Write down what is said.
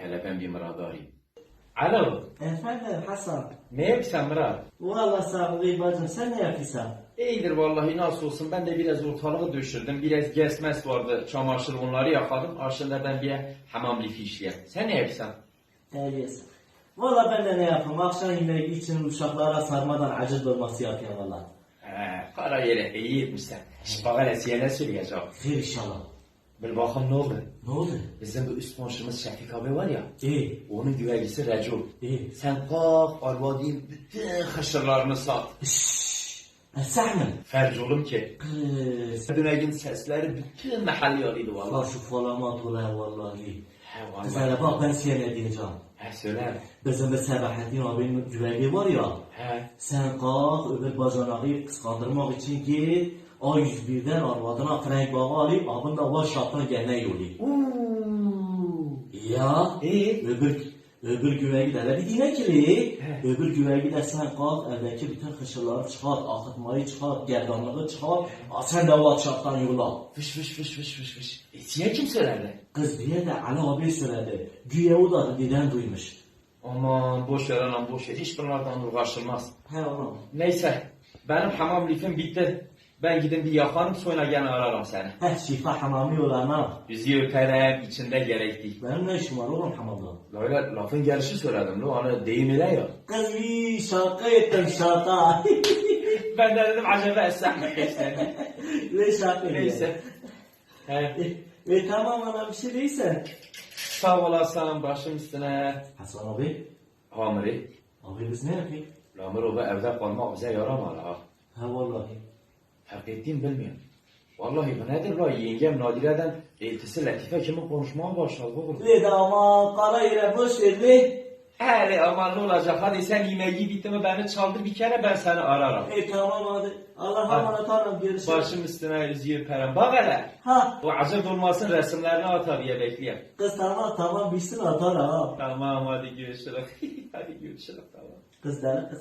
Hele ben bir Murat'ı arayayım. Alo. Efendim Hasan. Ne yapıyorsun Murat? Valla sağ ol bacım sen ne yapıyorsun? İyidir vallahi nasıl olsun ben de biraz ortalığı düşürdüm. Biraz gesmes vardı çamaşır onları yakadım. Aşağıda ben bir hamam lifi işleyeyim. Sen ne yapıyorsun? Terbiyesiz. Valla ben de ne yapayım akşam yemeği için uşaklara sarmadan acil dolması yapıyorum valla. He, kara yere iyi etmişsin. Şimdi bana Esiye ne söyleyeceğim? Hayır inşallah. Bir bakın ne oldu? Ne oldu? Bizim bu üst komşumuz Şefik abi var ya. İyi. Onun güvercisi Recep. İyi. Sen kalk arvadin bütün hışırlarını sat. Esahmın. Fercolum ki. Kız. Dünegin sesleri bütün mahalle Valla vallahi. şu falamat ola vallahi. Hele bak ben size ne diyeceğim. He söyle. Bizim de Sebahattin abinin güverliği var ya. He. Sen kalk öbür bacanağı kıskandırmak için git. A101'den arvadına frenk bağı alayım. Abin de gene yollayayım. Uuu. Ya. İyi. Öbür öbür güvergi de bir dine kili. He. Öbür güvergi de sen kalk evdeki bütün hışırları çıkart, akıtmayı çıkart, gerdanlığı çıkart. Aa, Sen de o akşamdan yola. Fış fış fış fış fış fış. Esiye kim söylerdi? Kız diye de Ali abi söyledi. Güya o da diden duymuş. Aman boş ver anam boş ver. Hiç bunlardan uğraşılmaz. He oğlum. Neyse. Benim hamam lifim bitti. Ben gidin bir yakarım sonra gene ararım seni. He şifa hamami olana. Yüzü öperim içinde gerekli. Benim ne işim var oğlum hamamda? Öyle lafın gelişi söyledim. Lo hani deyim ile ya. Kız iyi şaka ettim şaka. Ben de dedim acaba esnaf mı geçti? ne şaka Neyse. He. E, e tamam ana bir şey değilse. Sağ olasın başım üstüne. Hasan abi. Hamiri. Abi biz ne yapayım? Lamır oba evde kalmak bize yaramaz ha. Ha vallahi. Fark ettiğim bilmiyorum. Vallahi bu nedir la yengem Nadire'den eltisi Latife kimin konuşmaya başladı oğlum. Le damat kara yere boş ver le. Hele aman ne olacak hadi sen yemeği bitti mi beni çaldır bir kere ben seni ararım. E tamam hadi. Allah'a emanet olun görüşürüz. Başım üstüne yüzüğü perem. Bak hele. Ha Bu acı olmasın resimlerini at diye bekliyorum. kız tamam tamam bitsin atar ha. Tamam hadi görüşürüz. hadi görüşürüz tamam. Kız deli kız.